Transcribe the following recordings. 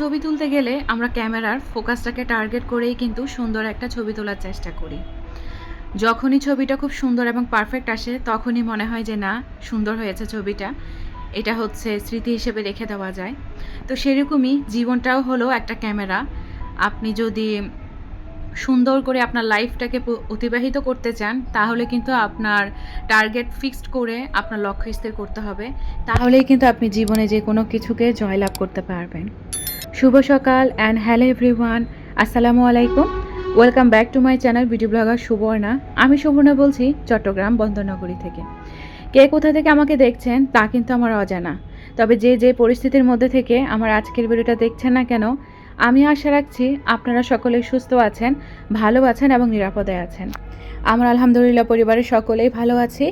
ছবি তুলতে গেলে আমরা ক্যামেরার ফোকাসটাকে টার্গেট করেই কিন্তু সুন্দর একটা ছবি তোলার চেষ্টা করি। যখনই ছবিটা খুব সুন্দর এবং পারফেক্ট আসে, তখনই মনে হয় যে না, সুন্দর হয়েছে ছবিটা। এটা হচ্ছে স্মৃতি হিসেবে রেখে দেওয়া যায়। তো সেরকমই জীবনটাও হলো একটা ক্যামেরা। আপনি যদি সুন্দর করে আপনার লাইফটাকে অতিবাহিত করতে চান, তাহলে কিন্তু আপনার টার্গেট ফিক্সড করে আপনার লক্ষ্য স্থির করতে হবে। তাহলেই কিন্তু আপনি জীবনে যে কোনো কিছুকে জয়লাভ করতে পারবেন। শুভ সকাল অ্যান্ড হ্যালো এভরিওয়ান আসসালামু আলাইকুম। Welcome back to my channel video blogger Subarna. আমি সুবর্ণা বলছি চট্টগ্রাম বন্দরনগরী থেকে। কে কোথা থেকে আমাকে দেখছেন তা কিন্তু আমার অজানা। তবে যে যে পরিস্থিতির মধ্যে থেকে আমার আজকের ভিডিওটা দেখছেন না কেন আমি আশা রাখছি আপনারা সকলে সুস্থ আছেন, ভালো আছেন এবং নিরাপদে আছেন। আমার আলহামদুলিল্লাহ পরিবারের সকলেই ভালো আছি।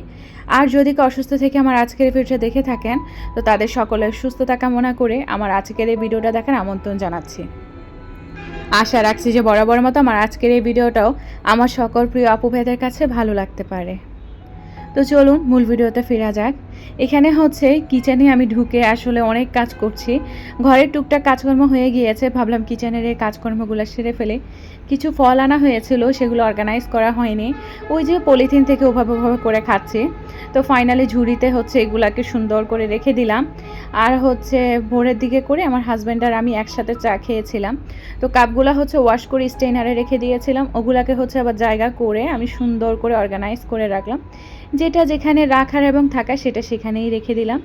আর যদি কেউ অসুস্থ থেকে আমার আজকের ভিডিওটা দেখে থাকেন, তো তাদের সকলের সুস্থতা কামনা করে আমার আজকের এই ভিডিওটা দেখার আমন্ত্রণ জানাচ্ছি। আশা রাখছি যে বরাবর মতো আমার আজকের এই ভিডিওটাও আমার সকল প্রিয় আপু কাছে ভালো লাগতে পারে। তো চলুন মূল ভিডিওতে ফেরা যাক। এখানে হচ্ছে কিচেনে আমি ঢুকে আসলে অনেক কাজ করছি। ঘরের টুকটাক কাজকর্ম হয়ে গিয়েছে, ভাবলাম কিচেনের এই কাজকর্মগুলো সেরে ফেলে। কিছু ফল আনা হয়েছিল, সেগুলো অর্গানাইজ করা হয়নি। ওই যে পলিথিন থেকে ওভাবে ওভাবে করে খাচ্ছি। তো ফাইনালি ঝুড়িতে হচ্ছে এগুলাকে সুন্দর করে রেখে দিলাম। আর হচ্ছে ভোরের দিকে করে আমার হাজব্যান্ড আর আমি একসাথে চা খেয়েছিলাম। তো কাপগুলো হচ্ছে ওয়াশ করে স্টেনারে রেখে দিয়েছিলাম। ওগুলাকে হচ্ছে আবার জায়গা করে আমি সুন্দর করে অর্গানাইজ করে রাখলাম। যেটা যেখানে রাখার এবং থাকা সেটা সেখানেই রেখে দিলাম।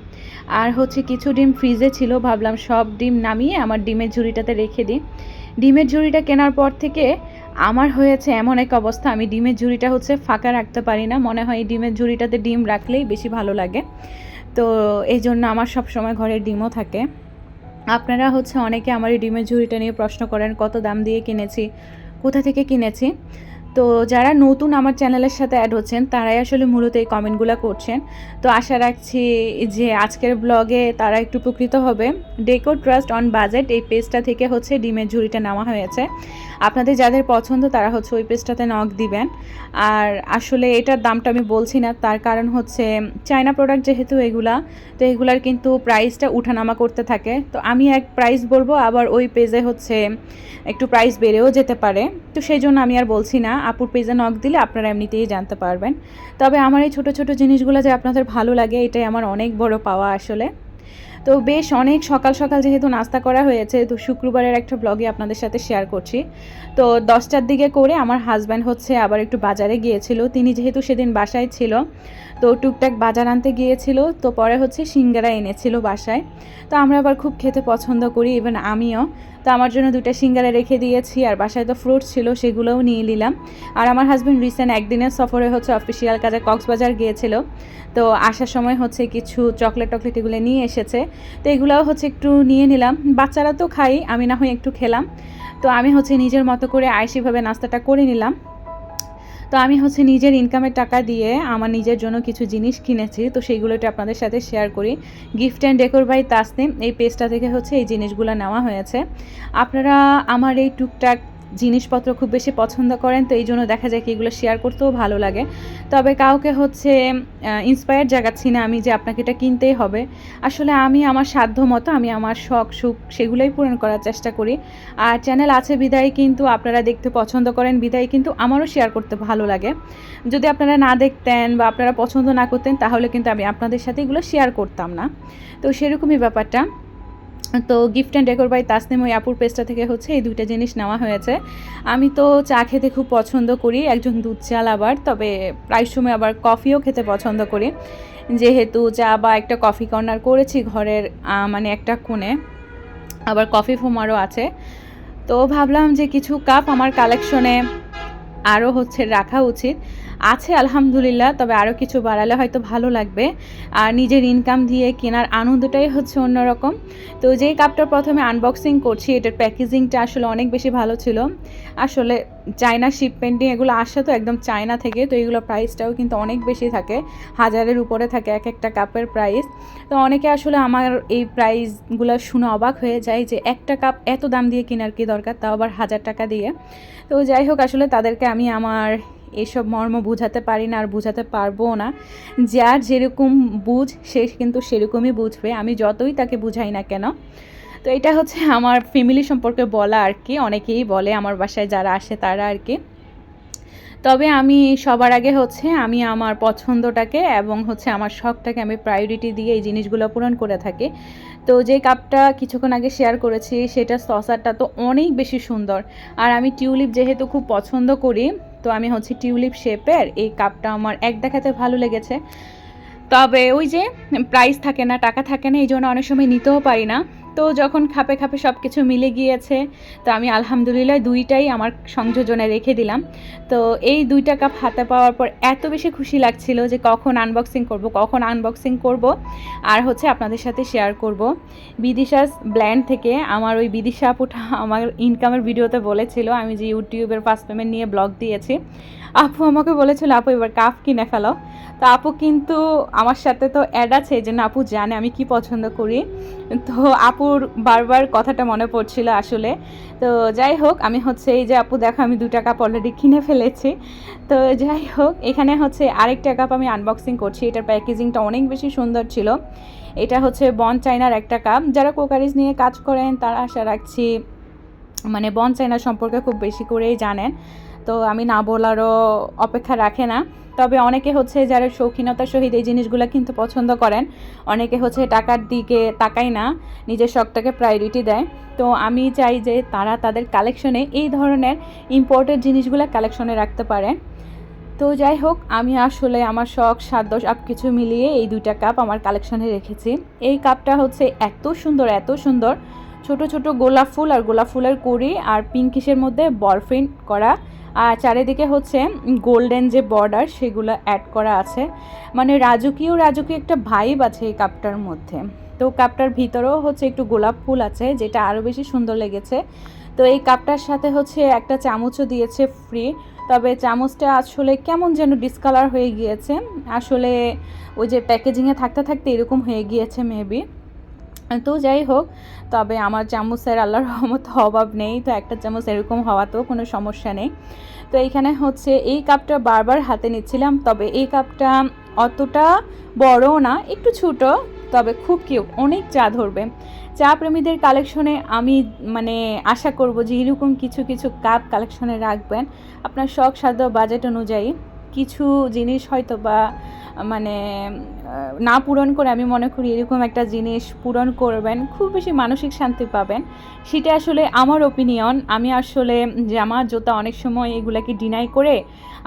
আর হচ্ছে কিছু ডিম ফ্রিজে ছিল, ভাবলাম সব ডিম নামিয়ে আমার ডিমের ঝুড়িটাতে রেখে দিই। ডিমের ঝুড়িটা কেনার পর থেকে আমার হয়েছে এমন এক অবস্থা। আমি ডিমের ঝুড়িটা হচ্ছে ফাঁকা রাখতে পারি না। মনে হয় ডিমের ঝুড়িটাতে ডিম রাখলেই বেশি ভালো লাগে। তো এই জন্য আমার সব সময় ঘরে ডিমও থাকে। আপনারা হচ্ছে অনেকে আমার এই ডিমের ঝুড়িটা নিয়ে প্রশ্ন করেন, কত দাম দিয়ে কিনেছি, কোথা থেকে কিনেছি? তো যারা নতুন আমার চ্যানেলের সাথে অ্যাড হচ্ছেন, তারাই আসলে মূলত এই কমেন্টগুলো করছেন। তো আশা রাখছি যে আজকের ব্লগে তারা একটু উপকৃত হবে। ডেকো ট্রাস্ট অন বাজেট এই পেজটা থেকে হচ্ছে ডিমের ঝুড়িটা নেওয়া হয়েছে। আপনাদের যাদের পছন্দ, তারা হচ্ছে ওই পেজটাতে নক দিবেন। আর আসলে এটার দামটা আমি বলছি না, তার কারণ হচ্ছে চায়না প্রোডাক্ট যেহেতু এগুলা, তো এগুলার কিন্তু প্রাইসটা উঠানামা করতে থাকে। তো আমি এক প্রাইস বলব, আবার ওই পেজে হচ্ছে একটু প্রাইস বেড়েও যেতে পারে। তো সেই জন্য আমি আর বলছি না, আপুর পেজে নক দিলে আপনারা এমনিতেই জানতে পারবেন। তবে আমার এই ছোটো ছোটো জিনিসগুলো যে আপনাদের ভালো লাগে, এটাই আমার অনেক বড় পাওয়া আসলে। তো বেশ অনেক সকাল সকাল যেহেতু নাস্তা করা হয়েছে, তো শুক্রবারের একটা ব্লগে আপনাদের সাথে শেয়ার করছি। তো দশটার দিকে করে আমার হাজব্যান্ড হচ্ছে আবার একটু বাজারে গিয়েছিল। তিনি যেহেতু সেদিন বাসায় ছিল তো টুকটাক বাজার আনতে গিয়েছিল, তো পরে হচ্ছে সিঙ্গারা এনেছিল বাসায়। তো আমরা আবার খুব খেতে পছন্দ করি ইভেন আমিও। তো আমার জন্য দুটা সিঙ্গারা রেখে দিয়েছি, আর বাসায় তো ফ্রুটস ছিল, সেগুলোও নিয়ে নিলাম। আর আমার হাজব্যান্ড রিসেন্ট একদিনের সফরে হচ্ছে অফিসিয়াল কাজে কক্সবাজার গিয়েছিল। তো আসার সময় হচ্ছে কিছু চকলেট টকলেট এগুলো নিয়ে এসেছে। তো এগুলোও হচ্ছে একটু নিয়ে নিলাম। বাচ্চারা তো খাই, আমি না হয় একটু খেলাম। তো আমি হচ্ছে নিজের মতো করে আয়সিভাবে নাস্তাটা করে নিলাম। তো আমি হচ্ছে নিজের ইনকামের টাকা দিয়ে আমার নিজের জন্য কিছু জিনিস কিনেছি, তো সেইগুলোটা আপনাদের সাথে শেয়ার করি। Gift and decor by Tasnim, এই পেজটা থেকে হচ্ছে এই জিনিসগুলো নেওয়া হয়েছে। আপনারা আমার এই টুকটাক জিনিসপত্র খুব বেশি পছন্দ করেন, তো এই জন্য দেখা যায় কি এগুলো শেয়ার করতেও ভালো লাগে। তবে কাউকে হচ্ছে ইন্সপায়ার জাগাচ্ছি না আমি যে আপনাকে এটা কিনতেই হবে। আসলে আমি আমার সাধ্য মতো আমি আমার শখ, সুখ সেগুলোই পূরণ করার চেষ্টা করি। আর চ্যানেল আছে বিদায় কিন্তু আপনারা দেখতে পছন্দ করেন, বিদায় কিন্তু আমারও শেয়ার করতে ভালো লাগে। যদি আপনারা না দেখতেন বা আপনারা পছন্দ না করতেন, তাহলে কিন্তু আমি আপনাদের সাথে এগুলো শেয়ার করতাম না। তো সেরকমই ব্যাপারটা। তো gift and decor by Tasnim ওই আপুর পেজটা থেকে হচ্ছে এই দুইটা জিনিস নেওয়া হয়েছে। আমি তো চা খেতে খুব পছন্দ করি, একজন দুধ চাল আবার, তবে প্রায় সময় আবার কফিও খেতে পছন্দ করি। যেহেতু চা বা একটা কফি কর্নার করেছি ঘরের মানে একটা কোণে, আবার কফি ফোমারও আছে। তো ভাবলাম যে কিছু কাপ আমার কালেকশনে আরও হচ্ছে রাখা উচিত। আছে, আলহামদুলিল্লাহ, তবে আরও কিছু বাড়ালে হয়তো ভালো লাগবে। আর নিজের ইনকাম দিয়ে কেনার আনন্দটাই হচ্ছে অন্যরকম। তো যেই কাপটা প্রথমে আনবক্সিং করছি, এটার প্যাকেজিংটা আসলে অনেক বেশি ভালো ছিল। আসলে চায়না শিপমেন্টিং এগুলো আসে তো একদম চায়না থেকে, তো এগুলো প্রাইসটাও কিন্তু অনেক বেশি থাকে। হাজারের উপরে থাকে এক একটা কাপের প্রাইস তো অনেকে আসলে আমার এই প্রাইসগুলো শুনে অবাক হয়ে যায় যে একটা কাপ এত দাম দিয়ে কেনার কি দরকার? তাও আবার হাজার টাকা দিয়ে। তো যাই হোক, আসলে তাদেরকে আমি আমার এসব মর্ম বোঝাতে পারি না আর বোঝাতে পারব না। যার যেরকম বুঝ, সে কিন্তু সেরকমই বুঝবে। আমি যতই তাকে বুঝাই না কেন। তো এটা হচ্ছে আমার ফ্যামিলি সম্পর্কে বলা আর কি। অনেকেই বলে আমার বাসায় যারা আসে তারা আর কি। তবে আমি সবার আগে হচ্ছে আমি আমার পছন্দটাকে এবং হচ্ছে আমার শখটাকে আমি প্রায়োরিটি দিয়ে এই জিনিসগুলো পূরণ করে থাকি। তো যে কাপটা কিছুক্ষণ আগে শেয়ার করেছি, সেটা সসারটা তো অনেক বেশি সুন্দর। আর আমি টিউলিপ যেহেতু খুব পছন্দ করি তো আমি হচ্ছে টিউলিপ শেপের এই কাপটা আমার এক দেখাতে ভালো লেগেছে। তবে ওই যে প্রাইস থাকে না, টাকা থাকে না, এই জন্য অনেক সময় নিতেও পারি না। তো যখন খাপে খাপে সব কিছু মিলে গিয়েছে, তো আমি আলহামদুলিল্লাহ দুইটাই আমার সংযোজনে রেখে দিলাম। তো এই দুইটা কাপ হাতে পাওয়ার পর এত বেশি খুশি লাগছিল যে কখন আনবক্সিং করব, কখন আনবক্সিং করব, আর হচ্ছে আপনাদের সাথে শেয়ার করব। বিদিশাস ব্ল্যান্ড থেকে আমার ওই বিদিশা আপুটা আমার ইনকামের ভিডিওতে বলেছিল, আমি যে ইউটিউবের ফার্স্ট পেমেন্ট নিয়ে ব্লগ দিয়েছি আপু আমাকে বলেছিল, আপু, এবার কাপ কিনে ফেলো। তো আপু কিন্তু আমার সাথে তো অ্যাড আছে, এই জন্য আপু জানে আমি কি পছন্দ করি। তো আপুর বারবার কথাটা মনে পড়ছিল আসলে। তো যাই হোক, আমি হচ্ছে এই যে আপু, দেখো আমি দুটা কাপ অলরেডি কিনে ফেলেছি। তো যাই হোক, এখানে হচ্ছে আরেকটা কাপ আমি আনবক্সিং করছি। এটার প্যাকেজিংটা অনেক বেশি সুন্দর ছিল। এটা হচ্ছে বন চাইনার একটা কাপ যারা কোকারিজ নিয়ে কাজ করেন, তারা আশা রাখছি মানে বন চাইনা সম্পর্কে খুব বেশি করেই জানেন। তো আমি না বলারও অপেক্ষা রাখে না। তবে অনেকে হচ্ছে যারা শৌখিনতার সহিত এই জিনিসগুলো কিন্তু পছন্দ করেন, অনেকে হচ্ছে টাকার দিকে তাকায় না, নিজের শখটাকে প্রায়োরিটি দেয়। তো আমি চাই যে তারা তাদের কালেকশনে এই ধরনের ইম্পর্টেন্ট জিনিসগুলো কালেকশনে রাখতে পারে। তো যাই হোক, আমি আসলে আমার শখ সাত দশ আপ কিছু মিলিয়ে এই দুইটা কাপ আমার কালেকশনে রেখেছি। এই কাপটা হচ্ছে এত সুন্দর এত সুন্দর। ছোট ছোট গোলাপ ফুল আর গোলাপ ফুলের কড়ি আর পিঙ্কিশের মধ্যে বরফিন করা। আর চারিদিকে হচ্ছে গোল্ডেন যে বর্ডার, সেগুলো অ্যাড করা আছে। মানে রাজকীয় রাজকীয় একটা ভাইব আছে এই কাপটার মধ্যে। তো কাপটার ভিতরেও হচ্ছে একটু গোলাপ ফুল আছে, যেটা আরও বেশি সুন্দর লেগেছে। তো এই কাপটার সাথে হচ্ছে একটা চামচও দিয়েছে ফ্রি তবে চামচটা আসলে কেমন যেন ডিসকালার হয়ে গিয়েছে। আসলে ওই যে প্যাকেজিংয়ে থাকতে থাকতে এরকম হয়ে গিয়েছে মেবি তো যাই হোক, তবে আমার চামচের আল্লাহর রহমত অভাব নেই, তো একটা চামচ এরকম হওয়াতেও কোনো সমস্যা নেই। তো এইখানে হচ্ছে এই কাপটা বারবার হাতে নিচ্ছিলাম, তবে এই কাপটা অতটা বড়ও না, একটু ছোট, তবে খুব কিউট অনেক চা ধরবে। চা প্রেমীদের কালেকশনে আমি মানে আশা করব যে এরকম কিছু কিছু কাপ কালেকশনে রাখবেন। আপনার শখ সাধ্য বাজেট অনুযায়ী। কিছু জিনিস হয়তো বা মানে না পূরণ করে আমি মনে করি এরকম একটা জিনিস পূরণ করবেন, খুব বেশি মানসিক শান্তি পাবেন। সেটা আসলে আমার ওপিনিয়ন আমি আসলে জামা জুতা অনেক সময় এগুলাকে ডিনাই করে,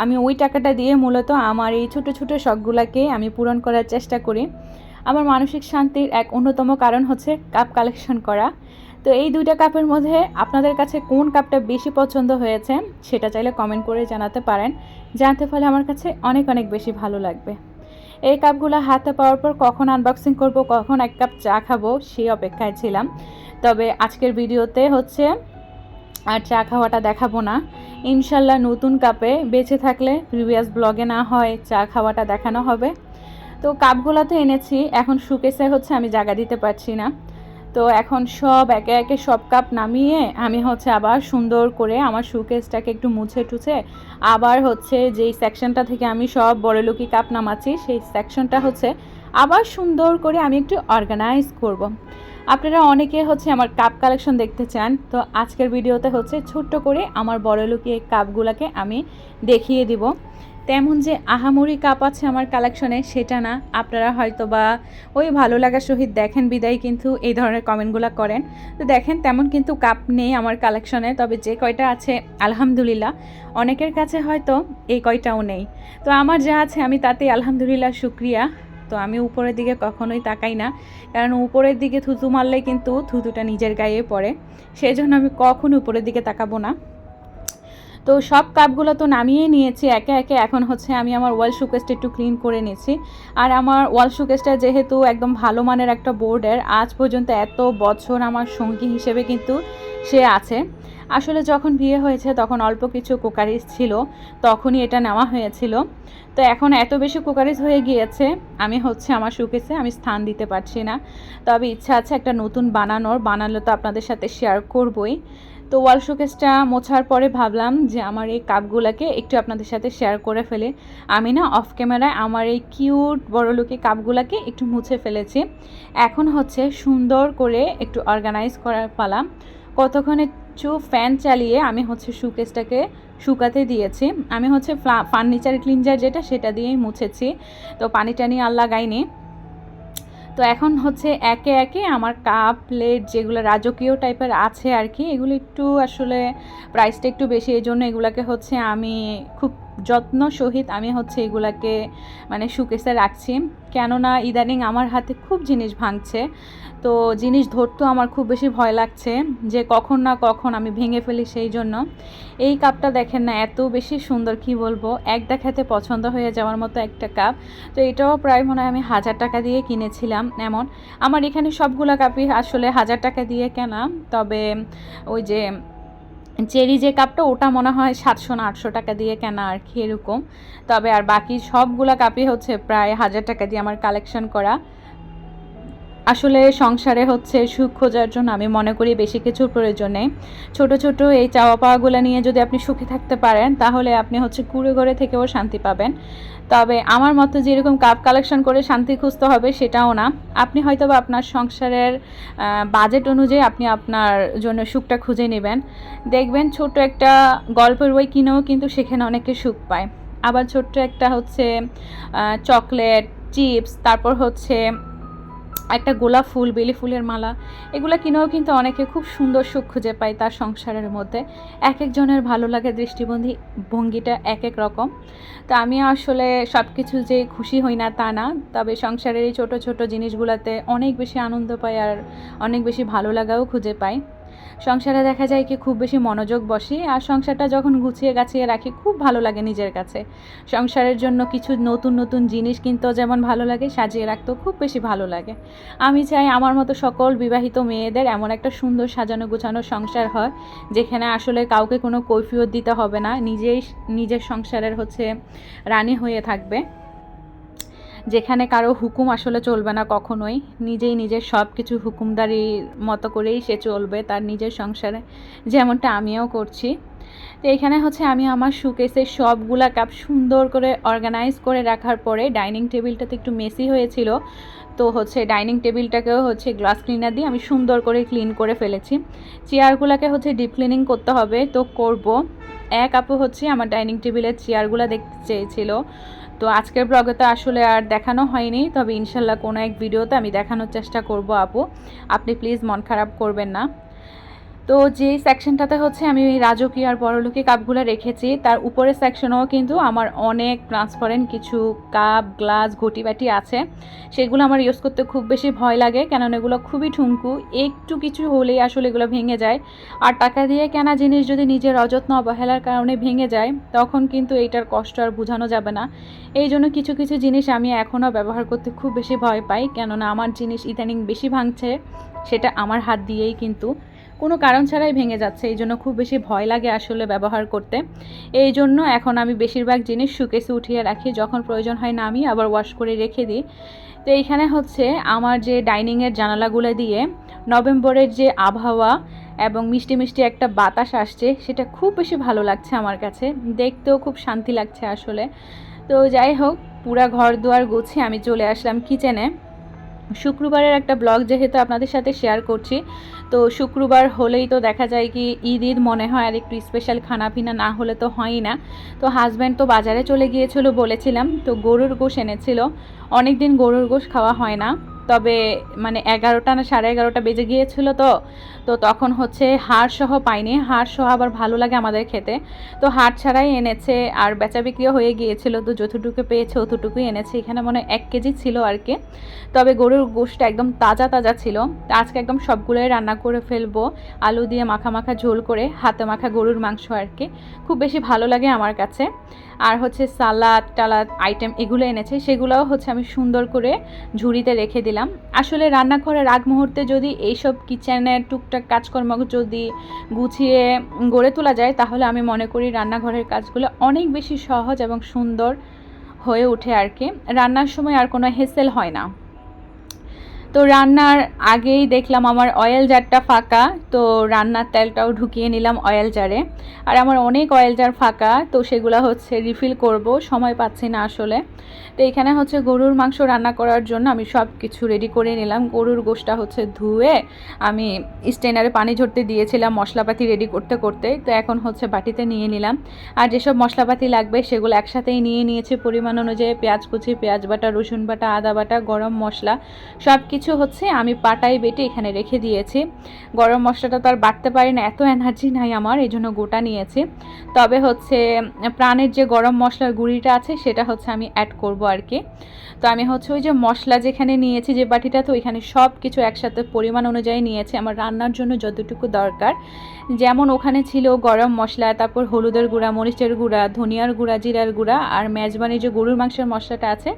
আমি ওই টাকাটা দিয়ে মূলত আমার এই ছোটো ছোটো শখগুলোকে আমি পূরণ করার চেষ্টা করি। আমার মানসিক শান্তির এক অন্যতম কারণ হচ্ছে কাপ কালেকশন করা। তো এই দুইটা কাপের মধ্যে আপনাদের কাছে কোন কাপটা বেশি পছন্দ হয়েছে সেটা চাইলে কমেন্ট করে জানাতে পারেন। জানতে ফলে আমার কাছে অনেক অনেক বেশি ভালো লাগবে। এই কাপগুলো হাতে পাওয়ার পর কখন আনবক্সিং করব, কখন এক কাপ চা খাব সেই অপেক্ষায় ছিলাম। তবে আজকের ভিডিওতে হচ্ছে আর চা খাওয়াটা দেখাবো না। ইনশাল্লাহ নতুন কাপে বেঁচে থাকলে প্রিভিয়াস ব্লগে না হয় চা খাওয়াটা দেখানো হবে। তো কাপগুলো তো এনেছি, এখন শুকেসে হচ্ছে আমি জায়গা দিতে পারছি না। তো এখন সব একে একে সব কাপ নামিয়ে আমি হচ্ছে আবার সুন্দর করে আমার শুকেসটাকে একটু মুছে টুছে আবার হচ্ছে যেই সেকশনটা থেকে আমি সব বড়লুকি কাপ নামাচ্ছি, সেই সেকশনটা হচ্ছে আবার সুন্দর করে আমি একটু অর্গানাইজ করব। আপনারা অনেকে হচ্ছে আমার কাপ কালেকশন দেখতে চান, তো আজকের ভিডিওতে হচ্ছে ছোট্ট করে আমার বড়লুকি কাপগুলোকে আমি দেখিয়ে দিব তেমন যে আহামরি কাপ আছে আমার কালেকশনে, সেটা না। আপনারা হয়তো বা ওই ভালো লাগার সহিত দেখেন, বিদায় কিন্তু এই ধরনের কমেন্টগুলো করেন। তো দেখেন, তেমন কিন্তু কাপ নেই আমার কালেকশনে, তবে যে কয়টা আছে, আলহামদুলিল্লাহ। অনেকের কাছে হয়তো এই কয়টাও নেই। তো আমার যা আছে, আমি তাতে আলহামদুলিল্লাহ শুক্রিয়া। তো আমি উপরের দিকে কখনোই তাকাই না। কারণ উপরের দিকে থুতু মারলে কিন্তু থুতুটা নিজের গায়ে পড়ে। সেই জন্য আমি কখনো উপরের দিকে তাকাবো না। তো সব কাপগুলো তো নামিয়ে নিয়েছি, একে একে। এখন হচ্ছে আমি আমার ওয়াল শোকেসটা একটু ক্লিন করে নিয়েছি আর আমার ওয়াল শোকেসটা যেহেতু একদম ভালো মানের একটা বোর্ডের, আজ পর্যন্ত এত বছর আমার সঙ্গী হিসেবে কিন্তু সে আছে। আসলে যখন বিয়ে হয়েছে, তখন অল্প কিছু কুকারিজ ছিল, তখনই এটা নেওয়া হয়েছিল। তো এখন এত বেশি কুকারিজ হয়ে গিয়েছে, আমি হচ্ছে আমার সুকেসে আমি স্থান দিতে পারছি না। তবে ইচ্ছা আছে একটা নতুন বানানোর, বানালে তো আপনাদের সাথে শেয়ার করবই। তো ওয়াল শোকেসটা মোছার পরে ভাবলাম যে আমার এই কাপগুলোকে একটু আপনাদের সাথে শেয়ার করে ফেলে। আমি না অফ ক্যামেরায় আমার এই কিউট বড় লোকে কাপগুলোকে একটু মুছে ফেলেছি। এখন হচ্ছে সুন্দর করে একটু অর্গানাইজ করার পালা। কতক্ষণে একটু ফ্যান চালিয়ে আমি হচ্ছে শোকেসটাকে শুকাতে দিয়েছি। আমি হচ্ছে ফার্নিচার ক্লিনজার যেটা, সেটা দিয়েই মুছেছি। তো পানি টানি আর লাগাইনি। তো এখন হচ্ছে একে একে আমার কাপ প্লেট যেগুলো রাজকীয় টাইপের আছে আর কি, এগুলো একটু আসলে প্রাইসটা একটু বেশি এই জন্য এগুলোকে হচ্ছে আমি খুব যত্ন সহিত আমি হচ্ছে এগুলাকে মানে সুকেসে রাখছি। কেননা ইদানিং আমার হাতে খুব জিনিস ভাঙছে। তো জিনিস ধরতেও আমার খুব বেশি ভয় লাগছে যে কখন না কখন আমি ভেঙে ফেলি সেই জন্য। এই কাপটা দেখেন না, এত বেশি সুন্দর কি বলব? এক দেখাতে পছন্দ হয়ে যাওয়ার মতো একটা কাপ। তো এটাও প্রায় মনে হয় আমি হাজার টাকা দিয়ে কিনেছিলাম এমন। আমার এখানে সবগুলো কাপই আসলে হাজার টাকা দিয়ে কেনা। তবে ওই যে চেরি যে কাপটা, ওটা মনে হয় সাতশো না আটশো টাকা দিয়ে কেনা আর কি এরকম। তবে আর বাকি সবগুলা কাপই হচ্ছে প্রায় হাজার টাকা দিয়ে আমার কালেকশন করা। আসলে সংসারে হচ্ছে সুখ খোঁজার জন্য আমি মনে করি বেশি কিছুর প্রয়োজন। নেই ছোটো ছোটো এই চাওয়া পাওয়াগুলো নিয়ে যদি আপনি সুখে থাকতে পারেন, তাহলে আপনি হচ্ছে কুড়ে ঘরে থেকেও শান্তি পাবেন। তবে আমার মতো যেরকম কাপ কালেকশন করে শান্তি খুঁজতে হবে সেটাও না। আপনি হয়তো বা আপনার সংসারের বাজেট অনুযায়ী আপনি আপনার জন্য সুখটা খুঁজে নেবেন। দেখবেন ছোট একটা গল্পের বই কিনেও কিন্তু সেখানে অনেকে সুখ পায়। আবার ছোট্ট একটা হচ্ছে চকলেট চিপস তারপর হচ্ছে একটা গোলাপ ফুল, বেলি ফুলের মালা, এগুলো কিনেও কিন্তু অনেকে খুব সুন্দর সুখ খুঁজে পায় তার সংসারের মধ্যে। এক একজনের ভালো লাগে দৃষ্টিবন্ধী ভঙ্গিটা এক এক রকম। তো আমি আসলে সব কিছু যে খুশি হই না তা না, তবে সংসারের এই ছোটো ছোটো জিনিসগুলোতে অনেক বেশি আনন্দ পাই আর অনেক বেশি ভালো লাগাও খুঁজে পাই। সংসারে দেখা যায় কি খুব বেশি মনোযোগ বসি, আর সংসারটা যখন গুছিয়ে গাছিয়ে রাখি, খুব ভালো লাগে নিজের কাছে। সংসারের জন্য কিছু নতুন নতুন জিনিস কিনতেও যেমন ভালো লাগে, সাজিয়ে রাখতেও খুব বেশি ভালো লাগে। আমি চাই আমার মতো সকল বিবাহিত মেয়েদের এমন একটা সুন্দর সাজানো গোছানো সংসার হয়, যেখানে আসলে কাউকে কোনো কৈফিয়ত দিতে হবে না, নিজেই, নিজের সংসারের হচ্ছে রানী হয়ে থাকবে। যেখানে কারও হুকুম আসলে চলবে না কখনোই, নিজেই নিজের সব কিছু হুকুমদারির মতো করেই সে চলবে তার নিজের সংসারে, যেমনটা আমিও করছি। তো এখানে হচ্ছে আমি আমার সুকেসে সবগুলা কাপ সুন্দর করে অর্গানাইজ করে রাখার পরে ডাইনিং টেবিলটাতে একটু মেসি হয়েছিল, তো হচ্ছে ডাইনিং টেবিলটাকেও হচ্ছে গ্লাস ক্লিনার দিয়ে আমি সুন্দর করে ক্লিন করে ফেলেছি। চেয়ারগুলোকে হচ্ছে ডিপ ক্লিনিং করতে হবে, তো করব। এক আপু হচ্ছে আমার ডাইনিং টেবিলের চেয়ারগুলো দেখতে চেয়েছিল তো আজকের ব্লগে তো আসলে আর দেখানো হয়নি, তবে ইনশাল্লাহ কোনো এক ভিডিওতে আমি দেখানোর চেষ্টা করব আপু। আপনি প্লিজ মন খারাপ করবেন না। তো যে সেকশনটাতে হচ্ছে আমি রাজকীয় আর বড়লোকি কাপগুলো রেখেছি, তার উপরের সেকশনেও কিন্তু আমার অনেক ট্রান্সপারেন্ট কিছু কাপ গ্লাস ঘটি বাটি আছে। সেগুলো আমার ইউজ করতে খুব বেশি ভয় লাগে, কেননা এগুলো খুবই ঠুঙ্কু একটু কিছু হলেই আসলে এগুলো ভেঙে যায়। আর টাকা দিয়ে কেনা জিনিস যদি নিজের অযত্ন অবহেলার কারণে ভেঙে যায়, তখন কিন্তু এইটার কষ্ট আর বোঝানো যাবে না। এই জন্য কিছু কিছু জিনিস আমি এখনও ব্যবহার করতে খুব বেশি ভয় পাই, কেননা আমার জিনিস ইদানিং বেশি ভাঙছে, সেটা আমার হাত দিয়েই কিন্তু। কোনো কারণ ছাড়াই ভেঙে যাচ্ছে। এই জন্য খুব বেশি ভয় লাগে আসলে ব্যবহার করতে। এই জন্য এখন আমি বেশিরভাগ জিনিস শুকেসে উঠিয়ে রাখি। যখন প্রয়োজন হয় নামি, আবার ওয়াশ করে রেখে দিই। তো এইখানে হচ্ছে আমার যে ডাইনিংয়ের জানালাগুলো দিয়ে নভেম্বরের যে আবহাওয়া এবং মিষ্টি মিষ্টি একটা বাতাস আসছে, সেটা খুব বেশি ভালো লাগছে আমার কাছে। দেখতেও খুব শান্তি লাগছে আসলে। তো যাই হোক, পুরা ঘর দুয়ার গুছিয়ে আমি চলে আসলাম কিচেনে শুক্রবারের একটা ব্লগ যেহেতু আপনাদের সাথে শেয়ার করছি, তো শুক্রবার হলেই তো দেখা যায় কি ঈদ ঈদ মনে হয় আর একটু স্পেশাল খানাপিনা না হলে তো হয়ই না। তো হাজব্যান্ড তো বাজারে চলে গিয়েছিল বলেছিলাম, তো গরুর গোশ এনেছিল। অনেক দিন গরুর গোশ খাওয়া হয় না। তবে মানে এগারোটা না সাড়ে এগারোটা বেজে গিয়েছিল তো তো তখন হচ্ছে হাড় সহ পাইনি। হাড় সহ আবার ভালো লাগে আমাদের খেতে। তো হাড় ছাড়াই এনেছে আর বেচা বিক্রিও হয়ে গিয়েছিল। তো যতটুকু পেয়েছে অতটুকুই এনেছে। এখানে মনে এক কেজি ছিল আর কি। তবে গরুর গোষ্ঠটা একদম তাজা তাজা ছিল। আজকে একদম সবগুলোই রান্না করে ফেলব। আলু দিয়ে মাখা মাখা ঝোল করে হাতে মাখা গরুর মাংস আর কি। খুব বেশি ভালো লাগে আমার কাছে। আর হচ্ছে সালাদ, টালাদ আইটেম এগুলো এনেছে। সেগুলোও হচ্ছে আমি সুন্দর করে ঝুড়িতে রেখে দিলাম। আসলে রান্নাঘরের আগ মুহূর্তে যদি এইসব কিচেনের টুকটাক কাজকর্ম যদি গুছিয়ে গড়ে তোলা যায়, তাহলে আমি মনে করি রান্নাঘরের কাজগুলো অনেক বেশি সহজ এবং সুন্দর হয়ে ওঠে আর কি। রান্নার সময় আর কোনো হেসেল হয় না। তো রান্নার আগেই দেখলাম আমার অয়েল জারটা ফাঁকা, তো রান্নার তেলটাও ঢুকিয়ে নিলাম অয়েল জারে আর আমার অনেক অয়েল জার ফাঁকা, তো সেগুলো হচ্ছে রিফিল করব, সময় পাচ্ছি না আসলে। তো এখানে হচ্ছে গরুর মাংস রান্না করার জন্য আমি সব কিছু রেডি করে নিলাম। গরুর গোশটা হচ্ছে ধুয়ে আমি স্টেনারে পানি ঝরতে দিয়েছিলাম মশলাপাতি রেডি করতে করতে, তো এখন হচ্ছে বাটিতে নিয়ে নিলাম। আর যেসব মশলাপাতি লাগবে সেগুলো একসাথেই নিয়ে নিয়েছি। পরিমাণ অনুযায়ী পেঁয়াজ কুচি, পেঁয়াজ বাটা, রসুন বাটা, আদা বাটা, গরম মশলা সব কিছু হচ্ছে, আমি পাটাই বেটে এখানে রেখে দিয়েছি। গরম মশলাটা তো আর বাটতে পারি না, এত এনার্জি নাই আমার, এই জন্য গোটা নিয়েছি। তবে হচ্ছে, প্রাণের যে গরম মশলার গুঁড়িটা আছে, সেটা হচ্ছে আমি অ্যাড করব আর কি। তো আমি হচ্ছে ওই যে মশলা যেখানে নিয়েছি যে বাটিটা, তো ওইখানে সব কিছু একসাথে পরিমাণ অনুযায়ী নিয়েছি। আমার রান্নার জন্য যতটুকু দরকার, যেমন ওখানে ছিল গরম মশলা, তারপর হলুদের গুঁড়া, মরিচের গুঁড়া, ধনিয়ার গুঁড়া, জিরার গুঁড়া, আর মেজবানির যে গরুর মাংসের মশলাটা আছে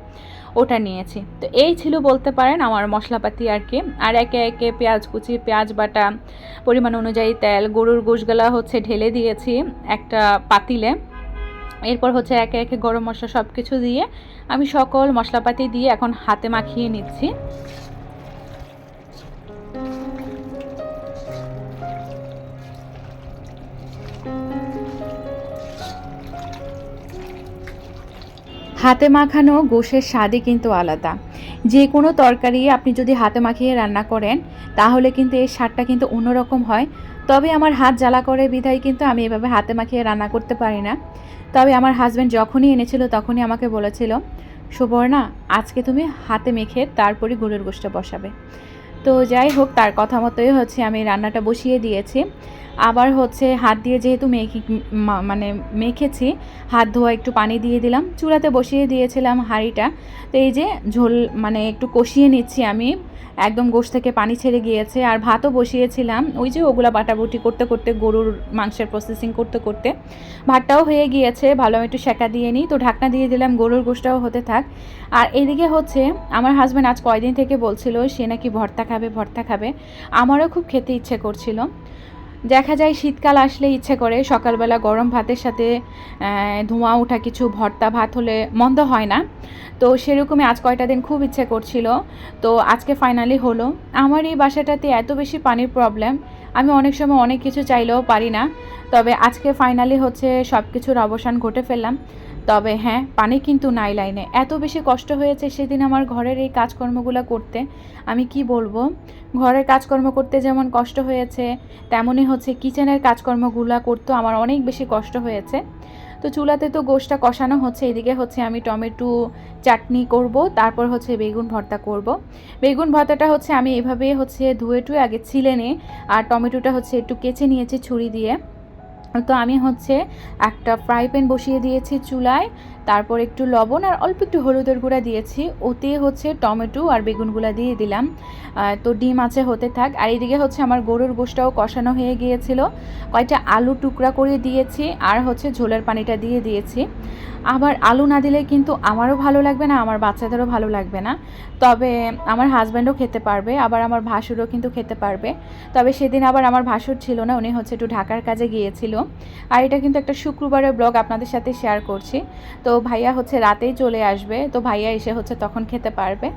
ওটা নিয়েছি। তো এই ছিল বলতে পারেন আমার মশলাপাতি আর কি। আর একে একে পেঁয়াজ কুচি, পেঁয়াজ বাটা, পরিমাণ অনুযায়ী তেল, গরুর গোশগুলা হচ্ছে ঢেলে দিয়েছি একটা পাতিলে। এরপর হচ্ছে একে একে গরম মশলা সব কিছু দিয়ে আমি সকল মশলাপাতি দিয়ে এখন হাতে মাখিয়ে নিচ্ছি। হাতে মাখানো গোশের স্বাদই কিন্তু আলাদা। যে কোনো তরকারি আপনি যদি হাতে মাখিয়ে রান্না করেন, তাহলে কিন্তু এর স্বাদটা কিন্তু অন্যরকম হয়। তবে আমার হাত জ্বালা করে বিধায় কিন্তু আমি এভাবে হাতে মাখিয়ে রান্না করতে পারি না। তবে আমার হাজব্যান্ড যখনই এনেছিল, তখনই আমাকে বলেছিল, সুবর্ণা, আজকে তুমি হাতে মেখে তারপরে গরুর গোষ্ঠটা বসাবে। তো যাই হোক, তার কথা মতোই হচ্ছে আমি রান্নাটা বসিয়ে দিয়েছি। আবার হচ্ছে হাত দিয়ে যেহেতু মেখে মানে মেখেছি, হাত ধোয়া একটু পানি দিয়ে দিলাম। চুলাতে বসিয়ে দিয়েছিলাম হাঁড়িটা। তো এই যে ঝোল মানে একটু কষিয়ে নিচ্ছি আমি। একদম গোশ থেকে পানি ছেড়ে গিয়েছে। আর ভাতও বসিয়েছিলাম। ওই যে ওগুলা বাটাবুটি করতে করতে, গরুর মাংসের প্রসেসিং করতে করতে। ভাতটাও হয়ে গিয়েছে। ভালো আমি একটু সেকা দিয়ে নিই। তো ঢাকনা দিয়ে দিলাম, গরুর গোশটাও হতে থাক। আর এদিকে হচ্ছে, আমার হাজব্যান্ড আজ কয়দিন থেকে বলছিল, সে নাকি ভর্তা খাবে, ভর্তা খাবে, আমারও খুব খেতে ইচ্ছে করছিল। দেখা যায় শীতকাল আসলে ইচ্ছে করে, সকালবেলা গরম ভাতের সাথে ধোঁয়া ওঠা কিছু ভর্তা ভাত হলে মন্দ হয় না। তো সেরকমই আজ কয়টা দিন খুব ইচ্ছে করছিল। তো আজকে ফাইনালি হলো। আমার এই বাসাটাতে এত বেশি পানির প্রবলেম আমি অনেক সময় অনেক কিছু চাইলেও পারি না। তবে আজকে ফাইনালি হচ্ছে সব কিছুর অবসান ঘটে ফেললাম। তবে হ্যাঁ পানি কিন্তু নাই লাইনে। এত বেশি কষ্ট হয়েছে সেদিন আমার ঘরের এই কাজকর্মগুলো করতে। আমি কি বলব? ঘরের কাজকর্ম করতে যেমন কষ্ট হয়েছে, তেমনই হচ্ছে কিচেনের কাজকর্মগুলো করতেও আমার অনেক বেশি কষ্ট হয়েছে। তো চুলাতে তো গোশটা কষানো হচ্ছে, এদিকে হচ্ছে আমি টমেটো চাটনি করব, তারপর হচ্ছে বেগুন ভর্তা করব। বেগুন ভর্তাটা হচ্ছে আমি এভাবে হচ্ছে ধুয়ে টুয়ে আগে ছিলে আর টমেটোটা হচ্ছে একটু কেচে নিয়েছি ছুরি দিয়ে। তো আমি হচ্ছে একটা ফ্রাই প্যান বসিয়ে দিয়েছি চুলায় তারপর একটু লবণ আর অল্প একটু হলুদের গুঁড়া দিয়েছি। ওতে হচ্ছে টমেটো আর বেগুনগুলা দিয়ে দিলাম। তো ডিম আছে, হতে থাক। আর এদিকে হচ্ছে আমার গরুর গোশটাও কষানো হয়ে গিয়েছিল। কয়েকটা আলু টুকরা করে দিয়েছি আর হচ্ছে ঝোলের পানিটা দিয়ে দিয়েছি। আবার আলু না দিলে কিন্তু আমারও ভালো লাগবে না, আমার বাচ্চাদেরও ভালো লাগবে না। তবে আমার হাজব্যান্ডও খেতে পারবে, আবার আমার ভাসুরও কিন্তু খেতে পারবে। তবে সেদিন আবার আমার ভাসুর ছিল না, উনি হচ্ছে একটু ঢাকার কাজে গিয়েছিল। আর এটা কিন্তু একটা শুক্রবারের ব্লগ আপনাদের সাথে শেয়ার করছি। তো ভাইয়া হচ্ছে রাতেই চলে আসবে, তো ভাইয়া এসে হচ্ছে তখন খেতে পারবে।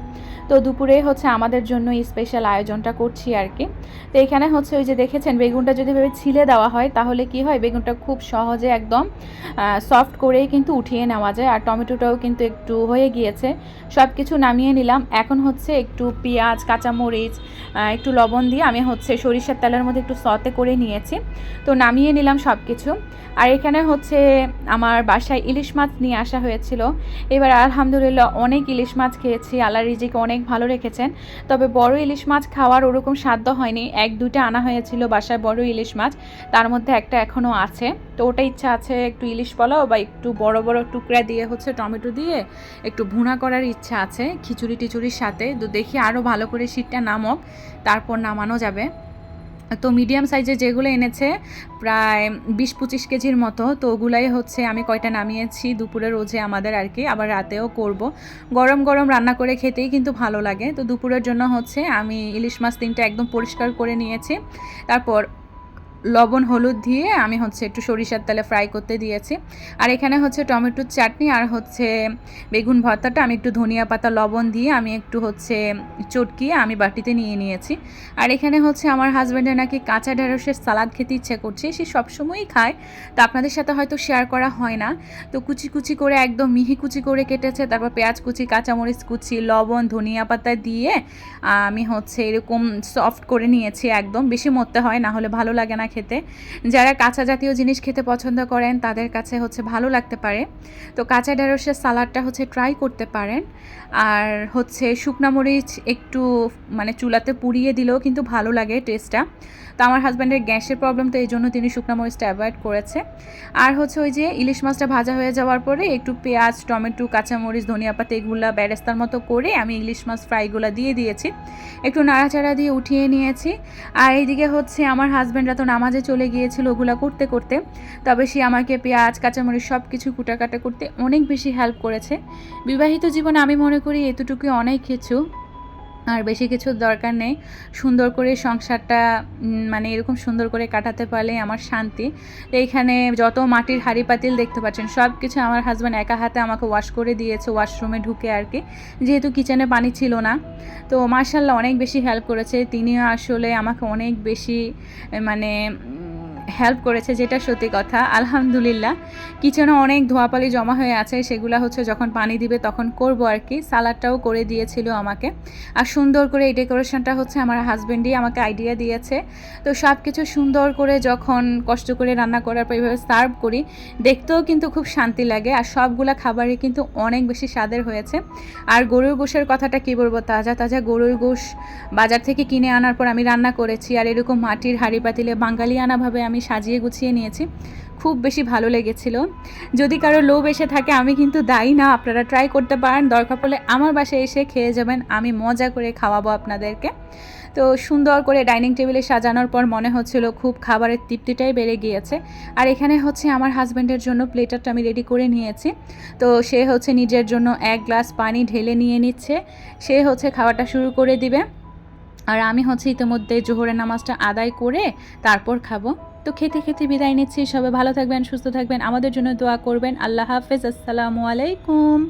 তো দুপুরে হচ্ছে আমাদের জন্য স্পেশাল আয়োজনটা করছি আর কি। তো এখানে হচ্ছে ওই যে দেখেছেন, বেগুনটা যদি ভেবে ছিলে দেওয়া হয়, তাহলে কি হয়? বেগুনটা খুব সহজে একদম সফট করেই কিন্তু উঠিয়ে নেওয়া যায়। আর টমেটোটাও কিন্তু একটু হয়ে গিয়েছে। সব কিছু নামিয়ে নিলাম। এখন হচ্ছে একটু পেঁয়াজ, কাঁচামরিচ একটু লবণ দিয়ে আমি হচ্ছে সরিষার তেলের মধ্যে একটু সতে করে নিয়েছি। তো নামিয়ে নিলাম সব কিছু আর এখানে হচ্ছে আমার বাসায় ইলিশ মাছ নিয়ে আসা হয়েছিল। এবার আলহামদুলিল্লাহ অনেক ইলিশ মাছ খেয়েছি। আল্লাহ রিজিকে অনেক ভালো রেখেছেন। তবে বড় ইলিশ মাছ খাওয়ার ওরকম সাধ্য হয়নি। এক, দুইটা আনা হয়েছিল বাসায় বড় ইলিশ মাছ। তার মধ্যে একটা এখনও আছে। তো ওটা ইচ্ছা আছে একটু ইলিশ পোলাও বা একটু বড় বড় টুকরা দিয়ে হচ্ছে টমেটো দিয়ে একটু ভুনা করার ইচ্ছা আছে খিচুড়ি টিচুড়ির সাথে। তো দেখি আরও ভালো করে শীতটা নামক, তারপর নামানো যাবে। তো মিডিয়াম সাইজে যেগুলো এনেছে, প্রায় বিশ পঁচিশ কেজির মতো। তো ওগুলাই হচ্ছে আমি কয়টা নামিয়েছি, দুপুরে, রোজে আমাদের আর কি, আবার রাতেও করব। গরম গরম রান্না করে খেতেই কিন্তু ভালো লাগে। তো দুপুরের জন্য হচ্ছে আমি ইলিশ মাছ তিনটা একদম পরিষ্কার করে নিয়েছি। তারপর লবণ, হলুদ দিয়ে আমি হচ্ছে একটু সরিষার তেলে ফ্রাই করতে দিয়েছি। আর এখানে হচ্ছে টমেটোর চাটনি আর হচ্ছে বেগুন ভর্তাটা। আমি একটু ধনিয়া পাতা, লবণ দিয়ে আমি একটু হচ্ছে চটকিয়ে আমি বাটিতে নিয়ে নিয়েছি। আর এখানে হচ্ছে আমার হাজব্যান্ডের নাকি কাঁচা ঢেঁড়সের সালাদ খেতে ইচ্ছে করছে। সে সবসময়ই খায়। তো আপনাদের সাথে হয়তো শেয়ার করা হয় না। তো কুচি কুচি করে একদম মিহি কুচি করে কেটেছে। তারপর পেঁয়াজ কুচি, কাঁচামরিচ কুচি, লবণ, ধনিয়া পাতা দিয়ে আমি হচ্ছে এরকম সফট করে নিয়েছি একদম। বেশি মরতে হয়, না হলে ভালো লাগে না খেতে। যারা কাঁচা জাতীয় জিনিস খেতে পছন্দ করেন, তাদের কাছে হচ্ছে ভালো লাগতে পারে। তো কাঁচা ঢেঁড়সের সালাডটা হচ্ছে ট্রাই করতে পারেন। আর হচ্ছে শুকনা মরিচ একটু মানে চুলাতে পুড়িয়ে দিলেও কিন্তু ভালো লাগে টেস্টটা আমার হাজব্যান্ডের গ্যাসের প্রবলেম তো এই জন্য তিনি শুকনা মরিচটা অ্যাভয়েড করেছে। আর হচ্ছে ওই যে ইলিশ মাছটা ভাজা হয়ে যাওয়ার পরে একটু পেঁয়াজ, টমেটো, কাঁচামরিচ, ধনিয়া পাতা এগুলা ব্যারেস্তার মতো করে আমি ইলিশ মাছ ফ্রাইগুলো দিয়ে দিয়েছি। একটু নাড়াচাড়া দিয়ে উঠিয়ে নিয়েছি। আর এইদিকে হচ্ছে আমার হাজব্যান্ডরা তো নামাজে চলে গিয়েছিল ওগুলো করতে করতে। তবে সে আমাকে পেঁয়াজ, কাঁচামরিচ সব কিছু কুটাকাটা করতে অনেক বেশি হেল্প করেছে। বিবাহিত জীবনে আমি মনে করি এতটুকু অনেক কিছু। আর বেশি কিছুর দরকার নেই। সুন্দর করে সংসারটা মানে এরকম সুন্দর করে কাটাতে পারলে আমার শান্তি। এইখানে যত মাটির হাঁড়ি পাতিল দেখতে পাচ্ছেন সব কিছু আমার হাজব্যান্ড একা হাতে আমাকে ওয়াশ করে দিয়েছে ওয়াশরুমে ঢুকে আর কি। যেহেতু কিচেনে পানি ছিল না, তো মার্শাল্লাহ অনেক বেশি হেল্প করেছে। তিনিও আসলে আমাকে অনেক বেশি মানে হেল্প করেছে, যেটা সত্যি কথা। আলহামদুলিল্লাহ। কিচেনে অনেক ধোয়াপালি জমা হয়ে আছে। সেগুলো হচ্ছে যখন পানি দিবে তখন করব আর কি। সালাডটাও করে দিয়েছিল আমাকে। আর সুন্দর করে এই ডেকোরেশনটা হচ্ছে আমার হাজব্যান্ডই আমাকে আইডিয়া দিয়েছে। তো সব কিছু সুন্দর করে যখন কষ্ট করে রান্না করার পর এইভাবে সার্ভ করি, দেখতেও কিন্তু খুব শান্তি লাগে। আর সবগুলা খাবারই কিন্তু অনেক বেশি স্বাদের হয়েছে। আর গরুর গোশের কথাটা কী বলব? তাজা তাজা গরুর গোশ বাজার থেকে কিনে আনার পর আমি রান্না করেছি। আর এরকম মাটির হাঁড়ি পাতিলে বাঙালিয়ানাভাবে আমি সাজিয়ে গুছিয়ে নিয়েছি। খুব বেশি ভালো লেগেছিল। যদি কারও লোভ এসে থাকে, আমি কিন্তু দায়ী না, আপনারা ট্রাই করতে পারেন। দরকার পড়লে আমার বাসায় এসে খেয়ে যাবেন, আমি মজা করে খাওয়াবো আপনাদেরকে। তো সুন্দর করে ডাইনিং টেবিলে সাজানোর পর মনে হচ্ছিল খুব খাবারের তৃপ্তিটাই বেড়ে গিয়েছে। আর এখানে হচ্ছে আমার হাজব্যান্ডের জন্য প্লেটারটা আমি রেডি করে নিয়েছি। তো সে হচ্ছে নিজের জন্য এক গ্লাস পানি ঢেলে নিয়ে নিচ্ছে। সে হচ্ছে খাওয়াটা শুরু করে দিবে। আর আমি হচ্ছে ইতিমধ্যে জোহরের নামাজটা আদায় করে তারপর খাব। তো খেতে খেতে বিদায় নিচ্ছি। সবাই ভালো থাকবেন, সুস্থ থাকবেন। আমাদের জন্য দোয়া করবেন। আল্লাহ হাফেজ। আসসালামু আলাইকুম।